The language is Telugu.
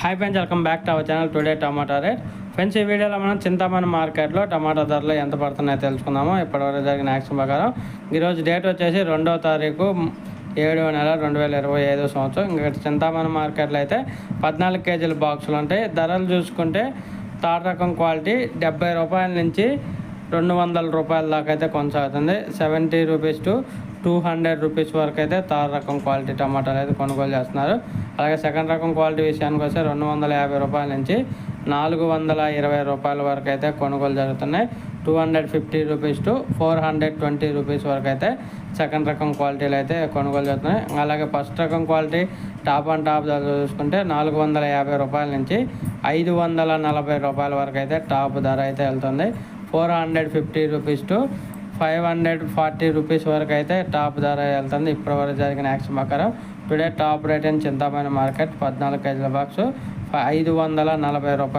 Hi friends welcome back to our channel today tomato rate friends ఈ వీడియోలో మనం చింతామణి మార్కెట్లో టమాటా ధరలు ఎంత పడుతున్నాయో తెలుసుకుందాము. ఇప్పటివరకు జరిగిన యాక్షన్ ప్రకారం ఈరోజు డేట్ వచ్చేసి రెండవ తారీఖు ఏడవ నెల రెండు వేల ఇరవై ఐదో సంవత్సరం. ఇంకా చింతామణి మార్కెట్లో అయితే పద్నాలుగు కేజీల బాక్సులు ఉంటాయి. ధరలు చూసుకుంటే తాట రకం క్వాలిటీ డెబ్బై రూపాయల నుంచి రెండు వందల రూపాయల దాకా అయితే కొనసాగుతుంది. Seventy rupees to two hundred rupees వరకు అయితే థర్డ్ రకం క్వాలిటీ టమాటాలు అయితే కొనుగోలు చేస్తున్నారు. అలాగే సెకండ్ రకం క్వాలిటీ విషయానికి వస్తే రెండు వందల యాభై రూపాయల నుంచి నాలుగు వందల ఇరవై రూపాయల వరకు అయితే కొనుగోలు జరుగుతున్నాయి. Two hundred fifty rupees to four hundred twenty rupees వరకు అయితే సెకండ్ రకం క్వాలిటీలు అయితే కొనుగోలు జరుగుతున్నాయి. అలాగే ఫస్ట్ రకం క్వాలిటీ టాప్ అండ్ టాప్ ధర చూసుకుంటే నాలుగు వందల యాభై రూపాయల నుంచి ఐదు వందల నలభై రూపాయల వరకు అయితే టాప్ ధర అయితే వెళ్తుంది. Four hundred fifty rupees to five hundred forty rupees వరకు అయితే టాప్ ధర వెళ్తుంది. ఇప్పటివరకు జరిగిన యాక్షన్ ప్రకారం today top rate in Chintamani market పద్నాలుగు కేజీల బాక్స్ ఐదు వందల నలభై రూపాయలు.